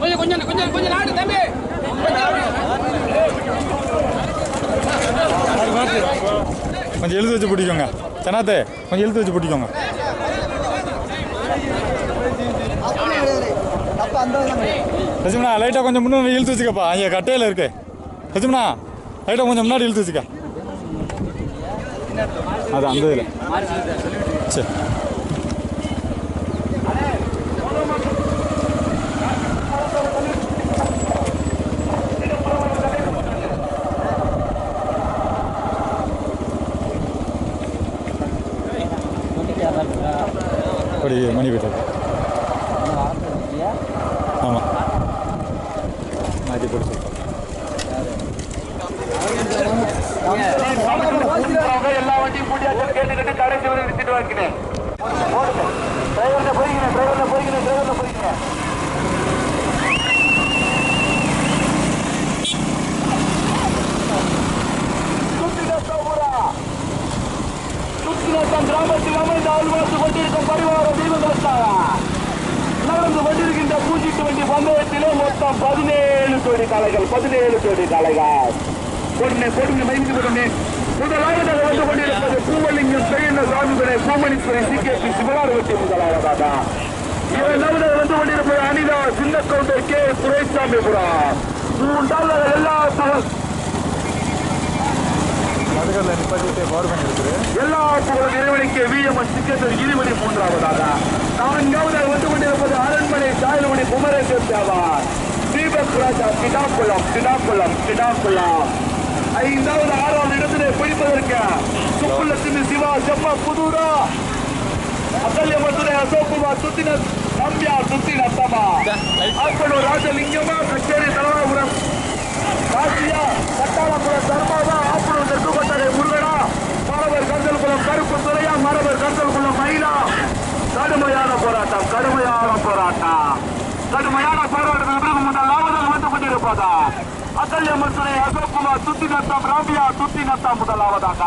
கொஞ்சம் கொஞ்சம் கொஞ்சம் கொஞ்சம் நாடு தம்பி கொஞ்சம் எழுத்து வச்சு பிடிக்கோங்க. தெனாத்தே கொஞ்சம் எழுத்து வச்சு பிடிக்கோங்க. லட்சுமணா லைட்டாக கொஞ்சம் முன்னாடி இழுத்து வச்சுக்கப்பா. ஐயா கட்டையில் இருக்கு. லட்சுமணா லைட்டாக கொஞ்சம் முன்னாடி இழுத்து வச்சுக்க. அது அந்த இதில். சரி. மணி போயிட்டு ஆமாம் மாற்றி போட்டு எல்லா வண்டியும் பூட்டியாச்சு கேட்டுக்கிட்டு கடைசி வரை நிறுத்திட்டு வைக்கிறேன் டிரைவர்ல போய்க்கிறேன் டிரைவர்ல போய்க்கிறேன் டிரைவர்ல போய்க்கிறேன் கிராமத்தில் அமைந்த ஆழ்வாசு கொண்டிருக்கும் பரிவார நடந்து கொண்டிருக்கின்ற பூஜிட்டு வண்டி பந்தயத்திலே மொத்தம் பதினேழு கோடி காளைகள் பதினேழு கோடி காளைகள் பொண்ணு பொண்ணு மைந்து பொண்ணு முதலாவதாக வந்து கொண்டிருப்பது பூவலிங்கம் பெரியண்ண சுவாமிகளை Poomanithurai C K P Sivakaravatti முதலாவதாக இரண்டாவதாக வந்து கொண்டிருப்பது அனிதா சின்ன கவுண்டர் கே துரைசாமிபுரம் மூன்றாவதாக எல்லா நடுகளில் நிப்பாட்டிட்டு பவர் பண்ணி இருக்குது. எல்லா புகழும் இறைவனுக்கு விஎம்எஸ் சிக்கத்தர் இருமணி மூன்றாவதாக. நான்காவதாக வந்து கொண்டிருப்பது அரண்மனை சாயல்மணி குமரேசன் தேவார். தீபக் ராஜா கிடாக்குளம் கிடாக்குளம் கிடாக்குளம் ஐந்தாவது ஆறாவது இடத்திலே பிடிப்பதற்கு சுப்புலட்சுமி சிவா செப்ப புதூரா. அகல்ய மதுரை அசோக்குமார் சுத்தின நம்பியா சுத்தின அத்தமா அப்பனூர் ராஜலிங்கமா கச்சேரி தலவாபுரம் காசியா கட்டாளபுரம் தர்மாவா ஆப்பனூர் தெற்கு கொட்டகை முருகனா மரபர் கந்தல்குளம் கருப்பு துறையா மரபர் கந்தல்குளம் மயிலா. கடுமையான போராட்டம் கடுமையான போராட்டம். கடுமையான போராட்டத்திற்கு முதலாவதாக வந்து கொண்டிருப்பதா? அகல்யம்மன் துறை அசோக்குமார் சுத்தி நத்தம் ராமியா சுத்தி நத்தம் முதலாவதாக.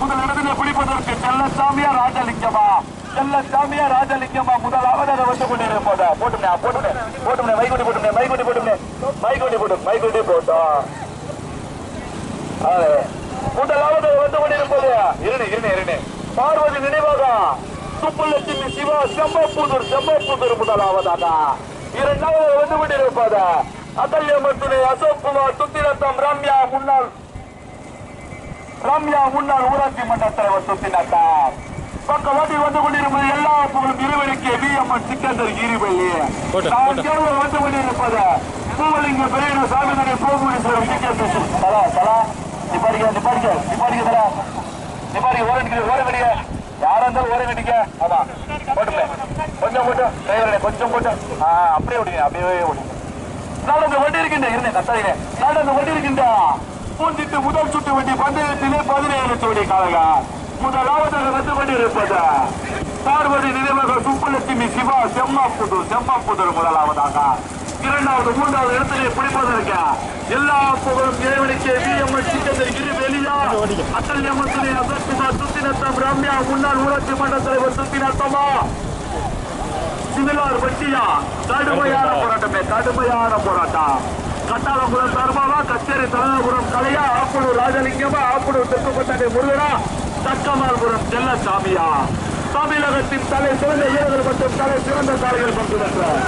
முதல் இடத்திலே பிடிப்பதற்கு செல்ல செல்லசாமியா ராஜலிங்கமா? செல்லசாமியா ராஜலிங்கமா அதை வந்து கொண்டிருப்பதா? போட்டுமே போட்டுமே போட்டுமே மைகுடி போட்டுமே மைகுடி போட்டுமே மைகுடி போட்டு மைகுடி போட்டோம் ஆ, முதலாவது வந்து கொண்டிருப்பது. இருணு இருணு இருணு பார்வதி நினைவாக சுப்புலட்சுமி சிவா செம்பப்பூதூர் செம்பப்பூதூர் முதலாவதாக இரண்டாவது வந்து கொண்டிருப்பது. அகல்யம்மன் துணை அசோக் குமார் சுத்திரத்தம் ரம்யா முன்னாள் ரம்யா முன்னாள் ஊராட்சி மன்ற தலைவர் சுத்தினத்தார் பக்கவாட்டி வந்து கொண்டிருப்பது எல்லா புகழும் இருவருக்கு வி அம்மன் சிக்கந்தர் போட்டு, நான். கேள்வி வந்து கொண்டிருப்பது பூவலிங்க பெரிய சாமிதனை பூமுனீஸ்வரர் சிக்கந்தர் தலா தலா. நிப்பாடிக்க நிப்பாடிக்க நிப்பாடிக்க தலா. நிப்பாடிக்க ஓர நிக்க ஓர வெடிக்க யாரா இருந்தாலும் ஓர வெடிக்க ஆமா போட்டுமே கொஞ்சம் போட்டு டிரைவரே கொஞ்சம் போட்டு. ஆ அப்படியே ஓடிங்க அப்படியே ஓடிங்க. நடந்து கொண்டிருக்கின்ற இருந்த கத்தாயிலே நடந்து கொண்டிருக்கின்ற பூஞ்சிட்டு முதல் சுட்டு வண்டி பந்தயத்திலே பதினேழு ஜோடி காலக. முதலாவதாக வந்து கொண்டிருப்பது பார்வதி நினைவக சுப்புலட்சுமி சிவா செம்மாப்புதூர் செம்மாப்புதூர் முதலாவதாக. இரண்டாவது மூன்றாவது இடத்திலே பிடிப்பதற்கு எல்லா புகழும் இறைவனுக்கு விஎம்எஸ் சிக்கந்தர் இரு வெளியா. அட்டல் எம்மத்துறை அசத்குமார் சுத்தினத்தம் ரம்யா முன்னாள் ஊராட்சி மன்ற தலைவர் சுத்தினத்தமா? சிவிலார் வெட்டியா கடுமையான போராட்டமே கடுமையான போராட்டம். கட்டாளபுரம் தர்மாவா கச்சேரி தலகாபுரம் கலையா ஆப்பனூர் ராஜலிங்கமா ஆப்பனூர் பட்டாடை முருகனா? தக்கமால்புரம் செல்லசாமியா? தமிழகத்தின் தலை சிறந்த வீரர்கள் மற்றும் தலை சிறந்த சாலைகள் பங்கு பெற்றார்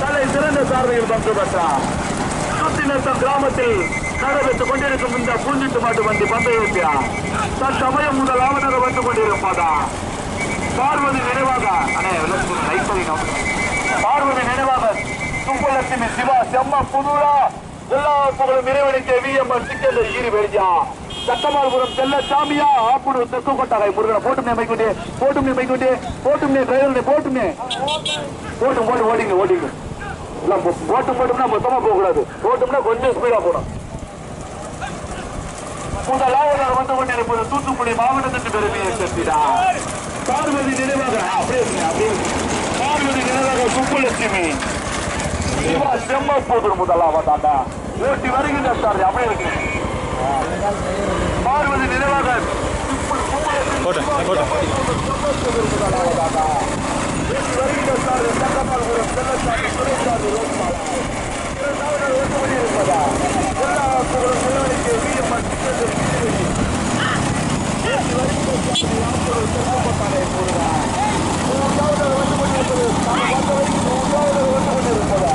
தலை சிறந்த சாரதிகள் பங்கு பெற்றார் சுத்தினத்தம் கிராமத்தில் நடைபெற்றுக் கொண்டிருக்கும் இந்த பூஞ்சிட்டு மாட்டு வண்டி பந்தயத்தியா தற்சமயம் முதலாவதாக வந்து கொண்டிருப்பதா? பார்வதி நினைவாக அண்ணே பார்வதி நினைவாக சுப்புலட்சுமி சிவா செம்ம புதுரா. எல்லா புகழும் இறைவனுக்கு விஎம்எல் சிக்கல் ஈரி வெடிஜா சட்டமால்புரம் செல்ல சாமியா? ஆப்புடு தெற்கு கொட்டாகை முருகனை போட்டுமே மைக்குண்டே போட்டுமே மைக்குண்டே போட்டுமே டிரைவரே போட்டுமே போட்டு போட்டு ஓடிங்க ஓடிங்க. எல்லாம் போட்டு போட்டோம்னா மொத்தமா போக கூடாது போட்டோம்னா கொஞ்சம் ஸ்பீடா போடும் முதலாவதாக வந்து கொண்டிருப்பது தூத்துக்குடி மாவட்டத்தின் பெருமையை சேர்த்தினார் பார்வதி நினைவாக அப்படியே அப்படியே பார்வதி நினைவாக சுப்புலட்சுமி சிவா செம்மப்போதூர் முதலாவதாக ஓட்டி வருகின்ற சார் அப்படியே இருக்கு. பார்வதி நினைவாகன் போட்ட போட்ட. மூன்றாவது வந்து கொண்டிருப்பதா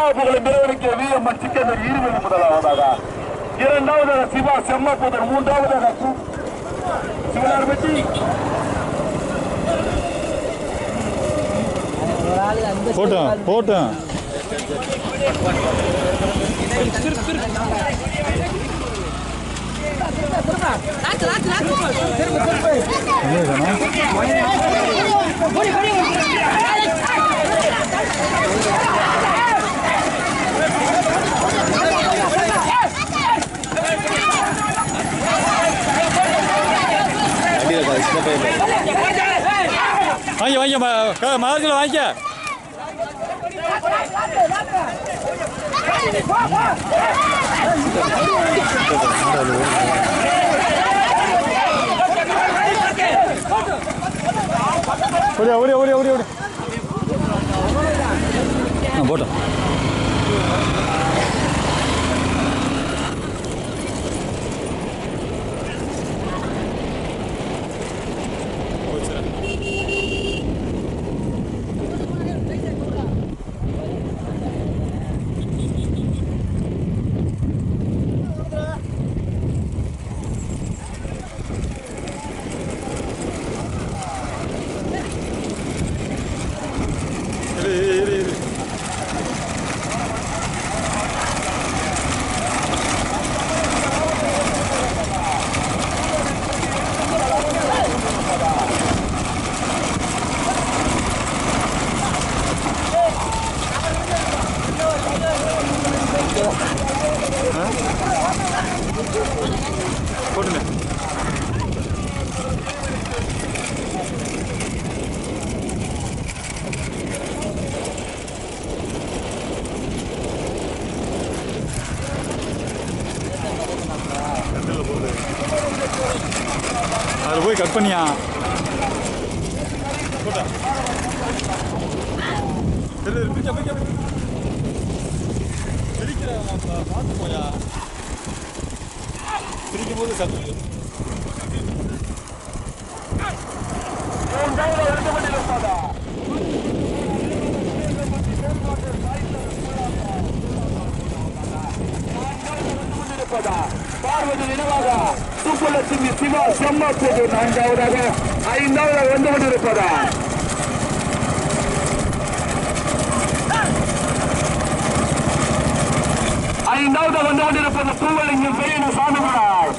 எல்லா புகழும் பெருவனுக்கு வீரம்மன் சிக்கந்தர் இருவரி முதலாவதாக. இரண்டாவதாக சிவா செம்மப்புதர் மூன்றாவதாக சிவனார்பட்டி போட்டோம் போட்டோம். சொன்னா வாங்கி வாங்கி மாதத்தில் வாங்கிக்க. ஓடியா ஓடியா ஓடியா ஓடியா. ஆ போட்டோம். போயா பிடிக்கும் போது சத்து மூன்றாவது நினைவாக. சுப்புலட்சுமி சிவா செம்மப்போது நான்காவதாக ஐந்தாவது வந்து கொண்டிருப்பதா? ஐந்தாவது வந்து கொண்டிருப்பது பூவலிங்கம் பெரிய சாமிமலாய்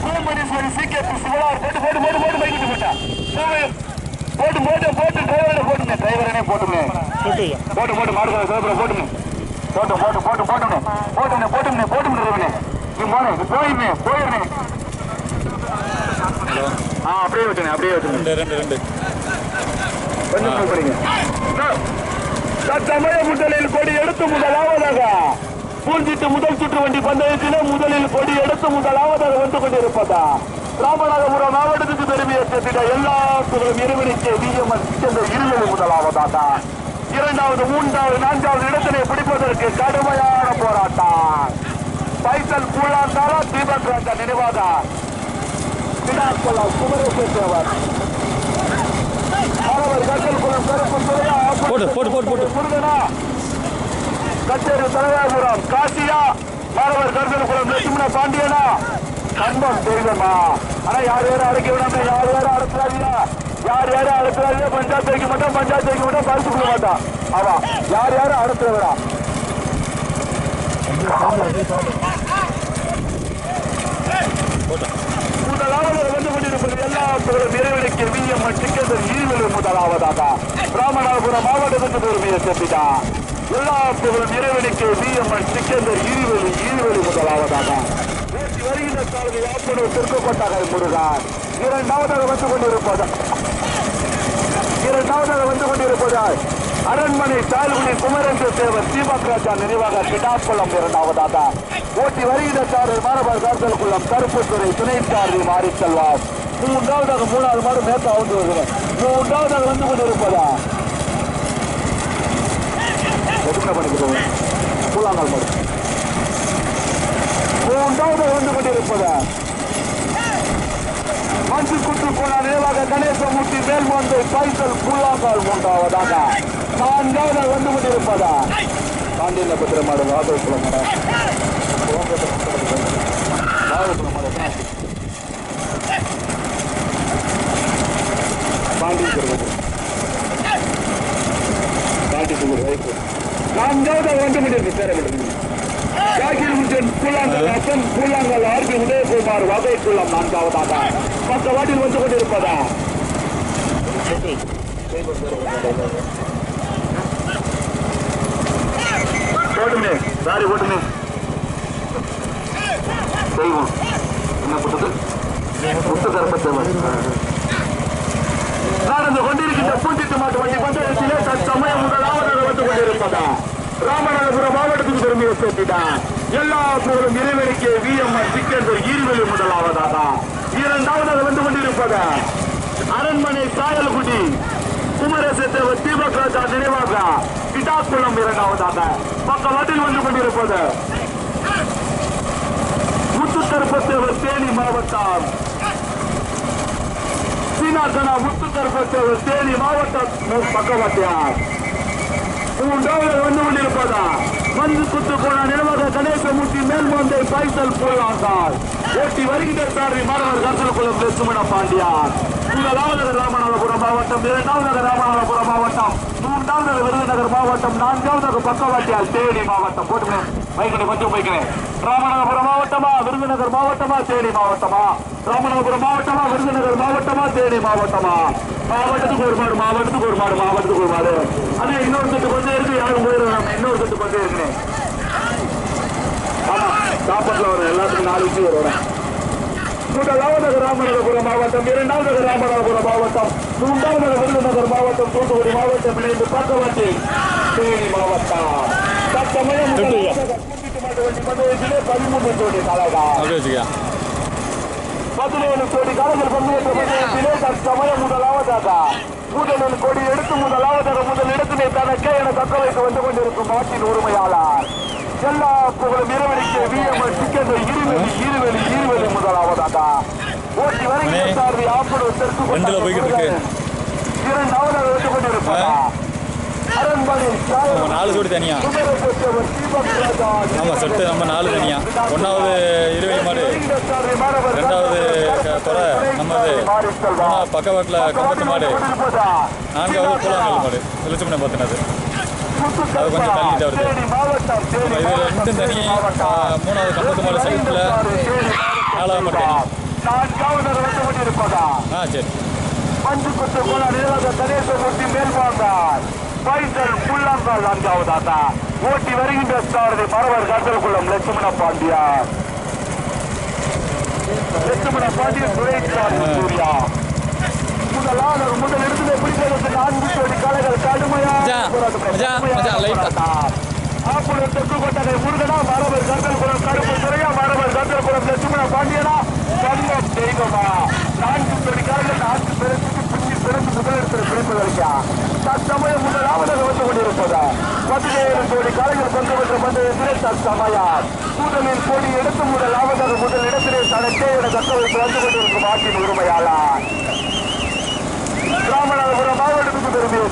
பூமணீஸ்வரி சீக்கிரம் சிவலார் போட்டு போட்டு போட்டு போட்டு பைக்கிட்டு போட்டா போட்டு போட்டு போட்டு டிரைவரை போட்டுங்க டிரைவரனே போட்டுயா போட்டு போட்டு மாடு டிரைவரை போட்டுங்க போட்டு போட்டு போட்டு போட்டுங்க போட்டுங்க போட்டுங்க போட்டுங்க டிரைவனே நீ போனே நீ போயிருந்தே போயிருந்தே ஆ அப்படியே வச்சுங்க அப்படியே வச்சுங்க ரெண்டு ரெண்டு ரெண்டு. கொஞ்சம் பண்ணுங்க. தற்சமய முதலில் கொடி எடுத்து முதலாவதாக. பூஞ்சிட்டு முதல் சுற்று வண்டி பந்தயத்திலே முதலில் கொடி எடுத்து முதலாவதாக வந்து கொண்டிருப்பதா? ராமநாதபுரம் மாவட்டத்துக்கு பெருமையை சேர்த்திட எல்லா புகழும் இருவருக்கு விஎம்எஸ் சென்ற இருவரு முதலாவதாக. இரண்டாவது மூன்றாவது நான்காவது இடத்திலே பிடிப்பதற்கு கடுமையான போராட்டம். பைசல் பூலாந்தாலா தீபக் ராஜா நினைவாக விடாக்கொள்ளா குமரேசன் தேவர் மாணவர் கட்டல் குளம் கருப்பு துறையா போட்டு போட்டு போட்டு போட்டு முருகனா கச்சேரி தலைவாபுரம் காசியா மாணவர் கருதல் குளம் லட்சுமண பாண்டியனா. கண்பம் தெய்வமா ஆனா யார் யாரும் அடக்கி விடாம யார் யாரும் அடக்கிறாதீங்க யார் யாரும் அடக்கிறாதீங்க பஞ்சாயத்து வைக்க மாட்டோம் பஞ்சாயத்து வைக்க மாட்டோம் பரிசு கொடுக்க மாட்டான் ஆமா யார் யாரும் அடக்கிற விடா முதலாவது வந்து கொண்டிருப்பது எல்லா புகழும் இறைவனுக்கு விஎம்என் சிக்கந்தர் ஈழ்வெளி முதலாவதாக. ராமநாதபுரம் மாவட்டத்துக்கு பெருமையை சேர்த்துட்டா எல்லா புகழும் இறைவனுக்கு விஎம்என் சிக்கந்தர் ஈழ்வெளி ஈழ்வெளி முதலாவதாக. நேற்று வருகின்ற சாலை ஆப்பனூர் திருக்கப்பட்டாக முருகன். இரண்டாவதாக வந்து கொண்டிருப்பது இரண்டாவதாக வந்து கொண்டிருப்பதால் அரண்மனை சால்குடி குமரேந்திர தேவர் தீபக் ராஜா நினைவாக கிடாக்குளம் இரண்டாவதாக. ஓட்டி வருகிற சாரல் மாணவர் கார்த்தல் குளம் கருப்புத்துறை துணை சாரதி மாறி செல்வார். மூன்றாவதாக மூணாவது மாடு மேற்க அவுந்து வருகிறேன் மூன்றாவதாக வந்து கொண்டிருப்பதா? எதுக்கு பண்ணிக்கிறோம் கூழாங்கல் மாடு. மூன்றாவதாக வந்து கொண்டிருப்பதா? மஞ்சு குற்று போன நினைவாக கணேசமூர்த்தி மேல்மந்தை பைசல் புல்லாங்கால் மூன்றாவதாக. நான்காவது வந்து கொண்டிருப்பதா? பாண்டியன பத்திர மாடு. வாதகுல நான்காவது வந்து கொண்டிருக்கு சேர விடுங்க கூழாங்கல் ஹசன் கூழாங்கல் ஆர்பி உதயகுமார் வகைக்குள்ளம் நான்காவதாக பக்க வாட்டில் வந்து கொண்டிருப்பதா போட்டுமே சாரி போட்டுமே தெய்வம் என்ன போட்டது முத்து கருப்பத்தேவன் நடந்து கொண்டிருக்கின்ற பூஞ்சிட்டு மாட்டு வண்டி பஞ்சாயத்திலே தற்சமயம் முதலாவதாக வந்து கொண்டிருப்பதா? ராமநாதபுரம் மாவட்டத்துக்கு பெருமையை சேர்த்திட்டா எல்லா புகழும் இறைவனுக்கு விஎம்ஆர் சிக்கந்தர் ஈர்வெளி முதலாவதாக இரண்டாவதாக வந்து கொண்டிருப்பதா? அரண்மனை சாயல்குடி குமரேசத்தேவர் தீபக் ராஜா நினைவாக கிட்டாக்குளம் இரண்டாவதாக பக்கவாட்டில் வந்து கொண்டிருப்பது முத்துத்தருப்பத்தேவர் தேனி மாவட்டம் சீனாசனா முத்துத்தருப்பத்தேவர் தேனி மாவட்டம் பக்கவாட்டியார். மூன்றாவது வந்து கொண்டிருப்பதா? மஞ்சு குத்து போன நினைவாக கணேசமூர்த்தி மேல்மந்தை பைசல் போலாங்கார் ஓட்டி வருகின்ற சாரதி மாணவர் கர்த்தலகுளம் சுமண பாண்டியார் முதலாவது ராமநாதபுரம் மாவட்டம் இரண்டாவது ராமநாதபுரம் மாவட்டம் மூன்றாவது விருதுநகர் மாவட்டம் நான்காவது பக்கவாட்டியார் தேனி மாவட்டம். போட்டுமே பைக்கனை கொஞ்சம் போய்க்கிறேன் ராமநாதபுரம் மாவட்டமா விருதுநகர் மாவட்டமா தேனி மாவட்டமா? ராமநாதபுரம் மாவட்டமா விருதுநகர் மாவட்டமா தேனி மாவட்டமா? மாவட்டத்துக்கு ஒரு மாடு மாவட்டத்துக்கு ஒரு மாடு மாவட்டத்துக்கு ஒரு மாடு. அது இன்னொரு செட்டு கொஞ்சம் இருக்கு. யாரும் போயிடுறாங்க இன்னொரு செட்டு கொஞ்சம் இருக்கிறேன் ஆமா சாப்பாட்டுல வரும் எல்லாத்துக்கும் நாலு விஷயம் வரும் முதலாவது ராமநாதபுரம் மாவட்டம் இரண்டாவது ராமநாதபுரம் மாவட்டம் மூன்றாவது விருதுநகர் மாவட்டம் தூத்துக்குடி மாவட்டம் இணைந்து பக்கவாட்டி தேனி மாவட்டம். பதிமூன்று வச்சுக்கா பதினேழு கோடி காலங்கள் பங்கேற்ற பந்தயத்திலே தற்சமயம் முதலாவதாக முதலில் கொடி எடுத்து முதலாவதாக முதல் இடத்திலே தனக்கே என தக்க வைத்து வந்து கொண்டிருக்கும் நாட்டின் உரிமையாளர் எல்லா புகழும் இரவணிக்கு விஎம்எல் சிக்கன் இருவெளி இருவெளி இருவெளி முதலாவதாக ஓட்டி வருகிற சார்பி ஆப்பூர் தெற்கு. இரண்டாவதாக வந்து கொண்டிருப்பாங்க அரண்மனை நம்ம நாலு ஜோடி தனியா. ஆமாம் செட்டு நம்ம நாலு தனியா. ஒன்றாவது இருவை மாடு ரெண்டாவது க- துறை நம்மது மூணாவது பக்கவாட்டில் கம்பத்து மாடு நான்காவது கூழாங்கல் மாடு. வெளிச்சமனை பார்த்தினது அது கொஞ்சம் தள்ளிட்டு வருது. இது ரெண்டும் தனி. மூணாவது கம்பத்து மாடு சைட்டில் நாலாவது மாடு ஆ சரி. பஞ்சு குத்து போல நிலவக கணேசமூர்த்தி மேல்வாங்கால் பைசல் புள்ளங்கால் நான்காவதாக ஓட்டி வருகின்ற சாரதி மரவர் கந்தல்குளம் லட்சுமண பாண்டியார் லட்சுமண பாண்டியன் துரைசாமி சூர்யா. முதலாளர் முதல் இடத்திலே பிடிப்பதற்கு நான்கு கோடி காலைகள் கடுமையாக. ஆப்புடன் தெற்கு கொட்டகை முருகனா மரவர் கந்தல்குளம் கருப்பு துறையா மரவர் கந்தல்குளம் லட்சுமண பாண்டியனா. தங்கம் தெய்வமா. நான்கு கோடி காலைகள் நான்கு பேருக்கு முதலிடத்தில் பிடிப்பதற்கா தற்சமயம் முதலாவதாக வந்து கொண்டிருப்பதா. பதினேழு கோடி காலைகள் பங்கு பெற்ற பந்தயத்திலே தற்சமயம் முதலில் கொடி எடுத்து முதலாவதாக முதல் தனக்கே என தக்க வைத்து வந்து கொண்டிருக்கும் ஆட்டின் உரிமையாளர். ராமநாதபுரம் மாவட்டத்துக்கு பெருமையை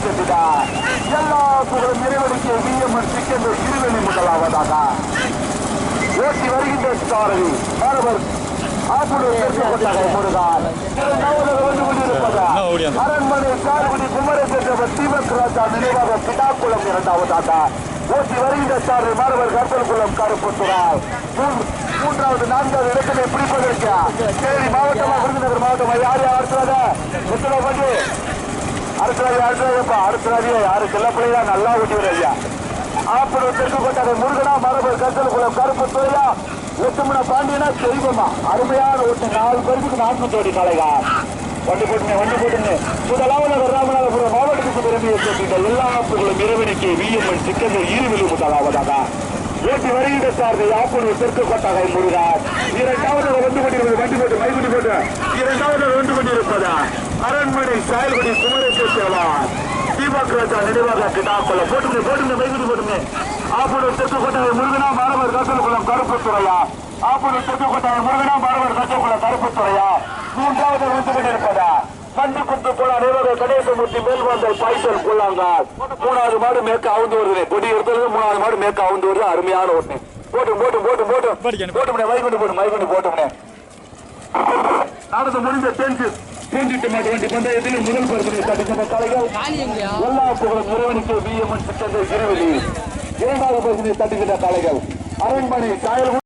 எல்லா புகழும் இறைவனுக்கு விஎம்என் சிக்கன் இருவெளி முதலாவதாக. ஓட்டி வருகின்ற சாரதி. மாணவர் அரண்மனை சார்புடி குமரேசவர் தீபக் ராஜா நினைவாக கிடாக்குளம் இரண்டாவதாக ஓட்டி வருகின்ற சாரதி மாணவர் கற்பல்குளம் கருப்புத்துறாய் மூன்றாவது நான்காவது இடத்திலே பிடிப்பதற்கு தேனி மாவட்டமா விருதுநகர் மாவட்டமா யார் யார் அடுத்ததாக எத்தனை பஞ்சு அடுத்தது அடுத்ததுப்பா அடுத்தது யாரு செல்ல பிள்ளையா நல்லா ஊட்டி ஐயா ஆப்பூர் தெற்கு கொட்டாக முருகனா மரபர் கத்தல் குளம் கருப்பு துறையா பாண்டியனா செல்வமா? அருமையான ஒட்டு நாலு பேருக்கு நான்கு ஜோடி கலைகா வண்டி போட்டுங்க வண்டி போட்டுங்க. முதலாவது ராமநாதபுரம் மாவட்டத்துக்கு பெருமையை சேர்க்கின்ற எல்லா ஆப்புகளும் இறைவனுக்கு விஎம்என் சிக்கந்தர் இருவிழி முதலாவதாக. ஓட்டி வருகின்ற சார்பை ஆப்பூர் தெற்கு கோட்டாக முருகார் இரண்டாவது வந்து கொண்டிருப்பது வண்டி போட்டு மைகுண்டி போட்டு. இரண்டாவது வந்து கொண்டிருப்பதா அரண்மனை சாயல்குடி குமரேஸ்வரன் தீபக் ராஜா நினைவாக கிடாக்கொள்ள. போட்டுங்க போட்டுங்க மைகுண்டி போட்டுங்க. ஆப்பூர் தெற்கு கொட்டாகை முருகனா மாணவர் கசலகுளம் கருப்புத்துறையா. ஆப்பூர் தெற்கு கொட்டாகை முருகனா மாணவர் கசலகுளம் கருப்புத்துறையா. மூன்றாவது வந்து கொண்டிருப்பதா? கண்டு குத்து போல நினைவாக கணேசமூர்த்தி மேல்வாந்தல் பாய்ச்சல் கொள்ளாங்கால் மூணாவது மாடு மேற்க அவுந்து வருது. கொடி எடுத்தது மூணாவது மாடு மேற்க அவுந்து வருது. அருமையான ஒண்ணு போட்டு போட்டு போட்டு போட்டு. போட்டு மைகுண்டு போட்டு மைகுண்டு போட்டு நடந்து முடிந்த தேஞ்சு தேஞ்சிட்டு மாட்டு பந்தயத்தில் முதல் பரிசனை தடுக்கின்ற தலைகள். எல்லா புகழும் இறைவனுக்கு விஎம்என் சித்தங்கள் இருவெளி இரண்டாவது பரிசனை தட்டுகின்ற தலைகள் அரண்மனை சாயல்